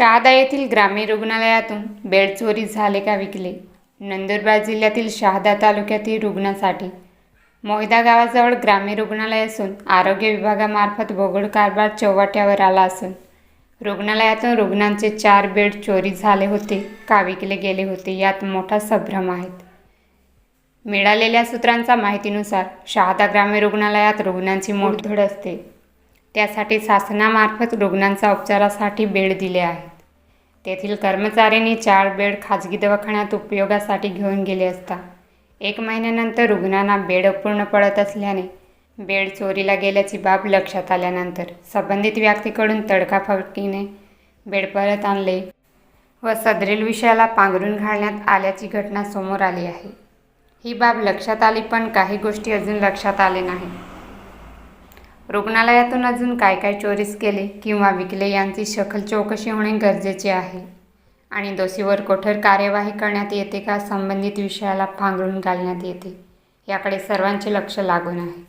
शहादा येथील ग्रामीण रुग्णालयातून बेड चोरी झाले का विकले? नंदुरबार जिल्ह्यातील शहादा तालुक्यातील रुग्णासाठी. मोहिदा गावाजवळ ग्रामीण रुग्णालय असून आरोग्य विभागामार्फत बोगड कारभार चौवाट्यावर आला असून रुग्णालयातून रुग्णांचे चार बेड चोरी झाले होते का विकले गेले होते यात मोठा संभ्रम आहेत मिळालेल्या सूत्रांच्या माहितीनुसार शहादा ग्रामीण रुग्णालयात रुग्णांची मोडधड असते. त्यासाठी शासनामार्फत रुग्णांचा उपचारासाठी बेड दिले आहेत. तेथील कर्मचाऱ्यांनी चार बेड खाजगी दवाखान्यात उपयोगासाठी घेऊन गेले असता. एक महिन्यानंतर रुग्णांना बेड अपूर्ण पडत असल्याने बेड चोरीला गेल्याची बाब लक्षात आल्यानंतर संबंधित व्यक्तीकडून तडकाफडकीने बेड परत आणले व सदरील विषयाला पांघरून घालण्यात आल्याची घटना समोर आली आहे. ही बाब लक्षात आली पण काही गोष्टी अजून लक्षात आले नाही रुग्णालयातून अजून काय काय चोरीस केले किंवा विकले यांची सखल चौकशी होणे गरजेचे आहे. आणि दोषीवर कठोर कार्यवाही करण्यात येते का संबंधित विषयाला पांघरून घालण्यात येते याकडे सर्वांचे लक्ष लागून आहे.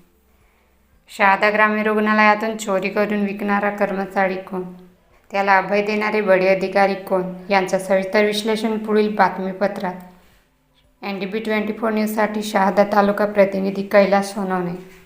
शहादा ग्रामीण रुग्णालयातून चोरी करून विकणारा कर्मचारी कोण? त्याला अभय देणारे बडे अधिकारी कोण? यांचं सविस्तर विश्लेषण पुढील बातमीपत्रात. N D B twenty four न्यूजसाठी शहादा तालुका प्रतिनिधी कैलास सोनवणे.